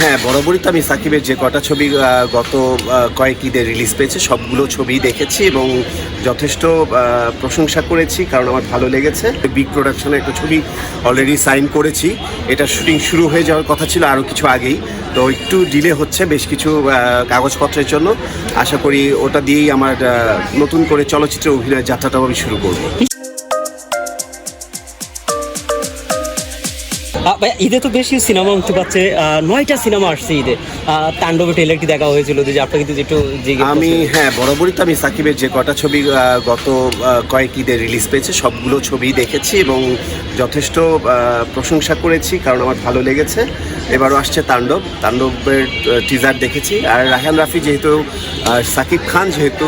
হ্যাঁ বরাবরই তো আমি সাকিবের যে কটা ছবি গত কয়েক ঈদে রিলিজ পেয়েছে, সবগুলো ছবি দেখেছি এবং যথেষ্ট প্রশংসা করেছি কারণ আমার ভালো লেগেছে। বিগ প্রোডাকশনে একটা ছবি অলরেডি সাইন করেছি। এটা শুটিং শুরু হয়ে যাওয়ার কথা ছিল আরও কিছু আগেই। তো একটু ডিলে হচ্ছে বেশ কিছু কাগজপত্রের জন্য। আশা করি ওটা দিয়েই আমার নতুন করে চলচ্চিত্রে অভিনয়ের যাত্রাটাও আমি শুরু করব। ভাই, ঈদে তো বেশি সিনেমা মুক্তি পাচ্ছে নয়টা সিনেমা আসছে ঈদে। তাণ্ডবে ট্রেলারটি দেখা হয়েছিল? যে আপনাকে কিন্তু একটু আমি হ্যাঁ বরাবরই তো আমি সাকিবের যে কটা ছবি গত কয়েক ঈদে রিলিজ পেয়েছে সবগুলো ছবি দেখেছি এবং যথেষ্ট প্রশংসা করেছি কারণ আমার ভালো লেগেছে। এবারও আসছে তাণ্ডব। তাণ্ডবের টিজার দেখেছি। আর রাহান রাফি যেহেতু সাকিব খান যেহেতু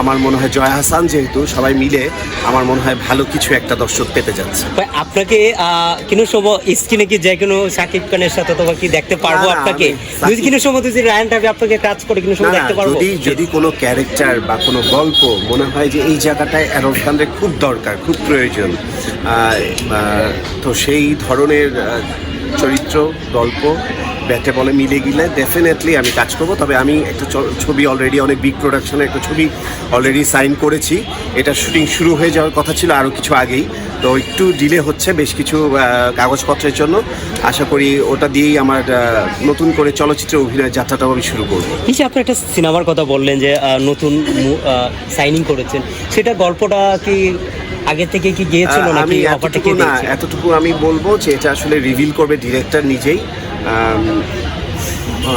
আমার মনে হয় জয়া হাসান যেহেতু সবাই মিলে আমার মনে হয় ভালো কিছু একটা দর্শক পেতে যাচ্ছে। ভাই, আপনাকে আহ, কোনো সময় স্ক্রিনে কি যে কোনো সাকিব খানের সাথে অথবা কি দেখতে পারব আপনাকে? যদি কোনো সময় যদি রায়ন টাইপে আপনাকে কাজ করে কিনা সময় দেখতে পারব? যদি যদি কোনো ক্যারেক্টার বা কোনো গল্প মনে হয় যে এই জায়গাটায় অ্যারন সামনে খুব দরকার খুব প্রয়োজন তো সেই ধরনের চরিত্র গল্প ব্যাটে বলে মিলে গেলে ডেফিনেটলি আমি কাজ করব। তবে আমি একটা ছবি অলরেডি অনেক বিগ প্রোডাকশনে একটা ছবি অলরেডি সাইন করেছি। এটা শুটিং শুরু হয়ে যাওয়ার কথা ছিল আরও কিছু আগেই। তো একটু ডিলে হচ্ছে বেশ কিছু কাগজপত্রের জন্য। আশা করি ওটা দিয়েই আমার নতুন করে চলচ্চিত্রে অভিনয়ের যাত্রাটাও আমি শুরু করব। যে আপনি একটা সিনেমার কথা বললেন যে নতুন সাইনিং করেছেন সেটা গল্পটা কি আগে থেকে কি গিয়েছিল নাকি আমি অফারটা এতটুকু না এতটুকু আমি বলব যে এটা আসলে রিভিল করবে ডিরেক্টর নিজেই।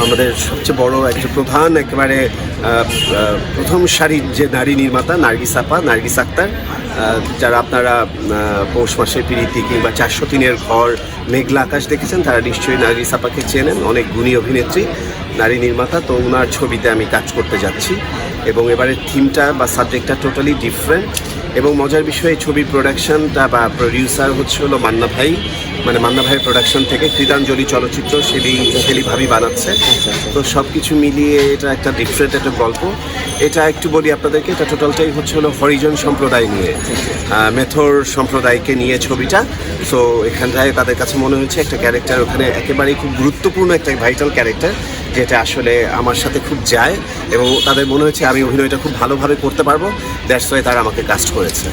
আমাদের সবচেয়ে বড় একটা প্রধান, একেবারে প্রথম সারির যে নারী নির্মাতা, নার্গিস আপা, নার্গিস আক্তার যারা আপনারা পৌষ মাসের প্রীতি কিংবা চারশো তিনের ঘর, মেঘলা আকাশ দেখেছেন, তারা নিশ্চয়ই নার্গিস আপাকে চেনেন, অনেক গুণী অভিনেত্রী, নারী নির্মাতা। তো ওনার ছবিতে আমি কাজ করতে যাচ্ছি এবং এবারে থিমটা বা সাবজেক্টটা টোটালি ডিফারেন্ট এবং মজার বিষয়ে ছবির প্রোডাকশনটা বা প্রডিউসার হচ্ছে হলো মান্না ভাই। মানে মান্না ভাইয়ের প্রোডাকশন থেকে কৃতাঞ্জলি চলচ্চিত্র সেলি সেলি ভাবি বানাচ্ছে। তো সব কিছু মিলিয়ে এটা একটা ডিফারেন্ট একটা গল্প। এটা একটু বলি আপনাদেরকে এটা টোটালটাই হচ্ছে হলো হরিজন সম্প্রদায় নিয়ে। মেথর সম্প্রদায়কে নিয়ে ছবিটা। সো এখানটায় তাদের কাছে মনে হয়েছে একটা ক্যারেক্টার ওখানে একেবারেই খুব গুরুত্বপূর্ণ একটা ভাইটাল ক্যারেক্টার যেটা আসলে আমার সাথে খুব যায় এবং তাদের মনে হয়েছে আমি অভিনয়টা খুব ভালোভাবে করতে পারব। দ্যাটস ওয়াই তারা আমাকে কাস্ট করেছে।